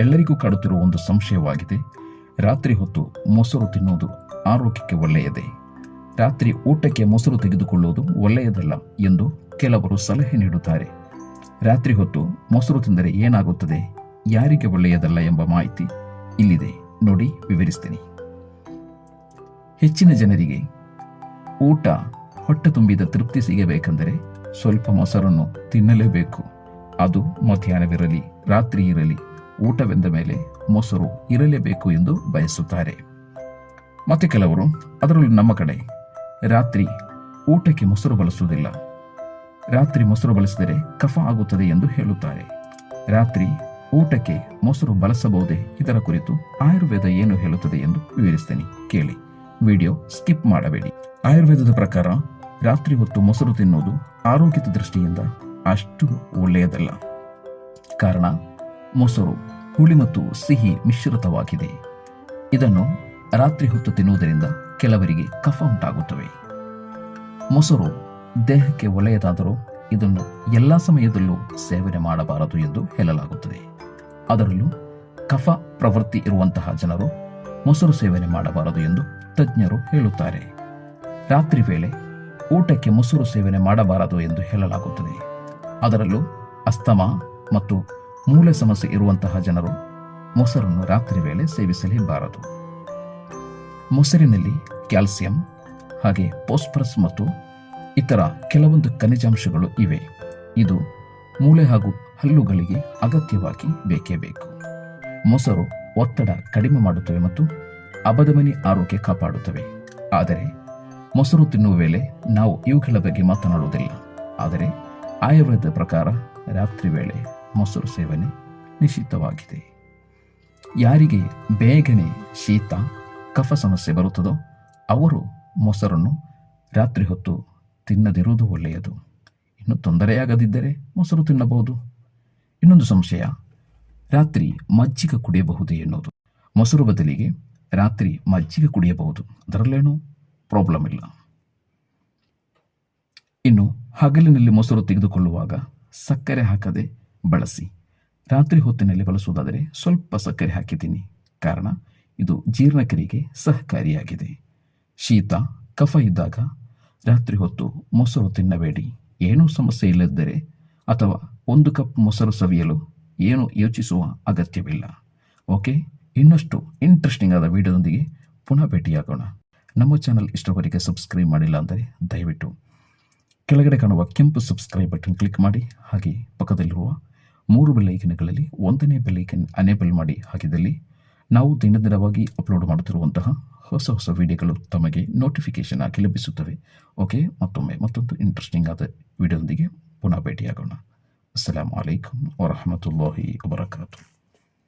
ಎಲ್ಲರಿಗೂ ಕಾಡುತ್ತಿರುವ ಒಂದು ಸಂಶಯವಾಗಿದೆ. ರಾತ್ರಿ ಹೊತ್ತು ಮೊಸರು ತಿನ್ನುವುದು ಆರೋಗ್ಯಕ್ಕೆ ಒಳ್ಳೆಯದೇ. ರಾತ್ರಿ ಊಟಕ್ಕೆ ಮೊಸರು ತೆಗೆದುಕೊಳ್ಳುವುದು ಒಳ್ಳೆಯದಲ್ಲ ಎಂದು ಕೆಲವರು ಸಲಹೆ ನೀಡುತ್ತಾರೆ. ರಾತ್ರಿ ಹೊತ್ತು ಮೊಸರು ತಿಂದರೆ ಏನಾಗುತ್ತದೆ? ಯಾರಿಗೆ ಒಳ್ಳೆಯದಲ್ಲ ಎಂಬ ಮಾಹಿತಿ ಇಲ್ಲಿದೆ. ನೋಡಿ, ವಿವರಿಸ್ತೀನಿ. ಹೆಚ್ಚಿನ ಜನರಿಗೆ ಊಟ ಹೊಟ್ಟೆ ತುಂಬಿದ ತೃಪ್ತಿ ಸಿಗಬೇಕೆಂದರೆ ಸ್ವಲ್ಪ ಮೊಸರನ್ನು ತಿನ್ನಲೇಬೇಕು. ಅದು ಮಧ್ಯಾಹ್ನವಿರಲಿ, ರಾತ್ರಿ ಇರಲಿ ಊಟವೆಂದ ಮೇಲೆ ಮೊಸರು ಇರಲೇಬೇಕು ಎಂದು ಬಯಸುತ್ತಾರೆ. ಮತ್ತೆ ಕೆಲವರು, ಅದರಲ್ಲೂ ನಮ್ಮ ಕಡೆ ರಾತ್ರಿ ಊಟಕ್ಕೆ ಮೊಸರು ಬಳಸುವುದಿಲ್ಲ. ರಾತ್ರಿ ಮೊಸರು ಬಳಸಿದರೆ ಕಫ ಆಗುತ್ತದೆ ಎಂದು ಹೇಳುತ್ತಾರೆ. ರಾತ್ರಿ ಊಟಕ್ಕೆ ಮೊಸರು ಬಳಸಬಹುದೇ? ಇದರ ಕುರಿತು ಆಯುರ್ವೇದ ಏನು ಹೇಳುತ್ತದೆ ಎಂದು ವಿವರಿಸ್ತೇನೆ. ಕೇಳಿ. ವಿಡಿಯೋ ಸ್ಕಿಪ್ ಮಾಡಬೇಡಿ. ಆಯುರ್ವೇದದ ಪ್ರಕಾರ ರಾತ್ರಿ ಹೊತ್ತು ಮೊಸರು ತಿನ್ನುವುದು ಆರೋಗ್ಯದ ದೃಷ್ಟಿಯಿಂದ ಅಷ್ಟು ಒಳ್ಳೆಯದಲ್ಲ. ಕಾರಣ, ಮೊಸರು ಹುಳಿ ಮತ್ತು ಸಿಹಿ ಮಿಶ್ರಿತವಾಗಿದೆ. ಇದನ್ನು ರಾತ್ರಿ ಹೊತ್ತು ತಿನ್ನುವುದರಿಂದ ಕೆಲವರಿಗೆ ಕಫ ಉಂಟಾಗುತ್ತವೆ ಮೊಸರು ದೇಹಕ್ಕೆ ಒಳ್ಳೆಯದಾದರೂ ಇದನ್ನು ಎಲ್ಲ ಸಮಯದಲ್ಲೂ ಸೇವನೆ ಮಾಡಬಾರದು ಎಂದು ಹೇಳಲಾಗುತ್ತದೆ. ಅದರಲ್ಲೂ ಕಫ ಪ್ರವೃತ್ತಿ ಇರುವಂತಹ ಜನರು ಮೊಸರು ಸೇವನೆ ಮಾಡಬಾರದು ಎಂದು ತಜ್ಞರು ಹೇಳುತ್ತಾರೆ. ರಾತ್ರಿ ವೇಳೆ ಊಟಕ್ಕೆ ಮೊಸರು ಸೇವನೆ ಮಾಡಬಾರದು ಎಂದು ಹೇಳಲಾಗುತ್ತದೆ. ಅದರಲ್ಲೂ ಅಸ್ತಮಾ ಮತ್ತು ಮೂಳೆ ಸಮಸ್ಯೆ ಇರುವಂತಹ ಜನರು ಮೊಸರನ್ನು ರಾತ್ರಿ ವೇಳೆ ಸೇವಿಸಲೇಬಾರದು. ಮೊಸರಿನಲ್ಲಿ ಕ್ಯಾಲ್ಸಿಯಂ ಹಾಗೆ ಫಾಸ್ಫರಸ್ ಮತ್ತು ಇತರ ಕೆಲವೊಂದು ಖನಿಜಾಂಶಗಳು ಇವೆ. ಇದು ಮೂಳೆ ಹಾಗೂ ಹಲ್ಲುಗಳಿಗೆ ಅಗತ್ಯವಾಗಿ ಬೇಕೇ ಬೇಕು. ಮೊಸರು ಒತ್ತಡ ಕಡಿಮೆ ಮಾಡುತ್ತವೆ ಮತ್ತು ಅಬದಮನಿ ಆರೋಗ್ಯ ಕಾಪಾಡುತ್ತವೆ. ಆದರೆ ಮೊಸರು ತಿನ್ನುವ ವೇಳೆ ನಾವು ಇವುಗಳ ಬಗ್ಗೆ ಮಾತನಾಡುವುದಿಲ್ಲ. ಆದರೆ ಆಯುರ್ವೇದ ಪ್ರಕಾರ ರಾತ್ರಿ ವೇಳೆ ಮೊಸರು ಸೇವನೆ ನಿಷಿದ್ಧವಾಗಿದೆ. ಯಾರಿಗೆ ಬೇಗನೆ ಶೀತ, ಕಫ ಸಮಸ್ಯೆ ಬರುತ್ತದೋ ಅವರು ಮೊಸರನ್ನು ರಾತ್ರಿ ಹೊತ್ತು ತಿನ್ನದಿರುವುದು ಒಳ್ಳೆಯದು. ಇನ್ನು ತೊಂದರೆಯಾಗದಿದ್ದರೆ ಮೊಸರು ತಿನ್ನಬಹುದು. ಇನ್ನೊಂದು ಸಂಶಯ, ರಾತ್ರಿ ಮಜ್ಜಿಗೆ ಕುಡಿಯಬಹುದು ಎನ್ನುವುದು. ಮೊಸರು ಬದಲಿಗೆ ರಾತ್ರಿ ಮಜ್ಜಿಗೆ ಕುಡಿಯಬಹುದು. ಅದರಲ್ಲೇನೂ ಪ್ರಾಬ್ಲಮ್ ಇಲ್ಲ. ಇನ್ನು ಹಗಲಿನಲ್ಲಿ ಮೊಸರು ತೆಗೆದುಕೊಳ್ಳುವಾಗ ಸಕ್ಕರೆ ಹಾಕದೆ ಬಳಸಿ. ರಾತ್ರಿ ಹೊತ್ತಿನಲ್ಲಿ ಬಳಸುವುದಾದರೆ ಸ್ವಲ್ಪ ಸಕ್ಕರೆ ಹಾಕಿದ್ದೀನಿ. ಕಾರಣ, ಇದು ಜೀರ್ಣಕ್ರಿಯೆಗೆ ಸಹಕಾರಿಯಾಗಿದೆ. ಶೀತ, ಕಫ ಇದ್ದಾಗ ರಾತ್ರಿ ಹೊತ್ತು ಮೊಸರು ತಿನ್ನಬೇಡಿ. ಏನೂ ಸಮಸ್ಯೆ ಇಲ್ಲದಿದ್ದರೆ ಅಥವಾ ಒಂದು ಕಪ್ ಮೊಸರು ಸವಿಯಲು ಏನು ಯೋಚಿಸುವ ಅಗತ್ಯವಿಲ್ಲ. ಓಕೆ, ಇನ್ನಷ್ಟು ಇಂಟ್ರೆಸ್ಟಿಂಗ್ ಆದ ವಿಡಿಯೋದೊಂದಿಗೆ ಪುನಃ ಭೇಟಿಯಾಗೋಣ. ನಮ್ಮ ಚಾನಲ್ ಇಷ್ಟವರೆಗೆ ಸಬ್ಸ್ಕ್ರೈಬ್ ಮಾಡಿಲ್ಲ ಅಂದರೆ ದಯವಿಟ್ಟು ಕೆಳಗಡೆ ಕಾಣುವ ಕೆಂಪು ಸಬ್ಸ್ಕ್ರೈಬ್ ಬಟನ್ ಕ್ಲಿಕ್ ಮಾಡಿ, ಹಾಗೆ ಪಕ್ಕದಲ್ಲಿರುವ ಮೂರು ಬೆಲ್ಲೈಕನ್ಗಳಲ್ಲಿ ಒಂದನೇ ಬೆಲ್ಲೈಕನ್ ಅನೇಬಲ್ ಮಾಡಿ ಹಾಕಿದಲ್ಲಿ ನಾವು ದಿನದಿನವಾಗಿ ಅಪ್ಲೋಡ್ ಮಾಡುತ್ತಿರುವಂತಹ ಹೊಸ ಹೊಸ ವಿಡಿಯೋಗಳು ತಮಗೆ ನೋಟಿಫಿಕೇಶನ್ ಆಗಿ ಲಭಿಸುತ್ತವೆ. ಓಕೆ ಮತ್ತೊಮ್ಮೆ ಮತ್ತೊಂದು ಇಂಟ್ರೆಸ್ಟಿಂಗ್ ಆದ ವಿಡಿಯೋದೊಂದಿಗೆ ಪುನಃ ಭೇಟಿಯಾಗೋಣ. ಅಸ್ಸಲಾಂ ಅಲೈಕುಮ್ ವರಹಮತುಲ್ಲಾಹಿ ವಬರಕಾತು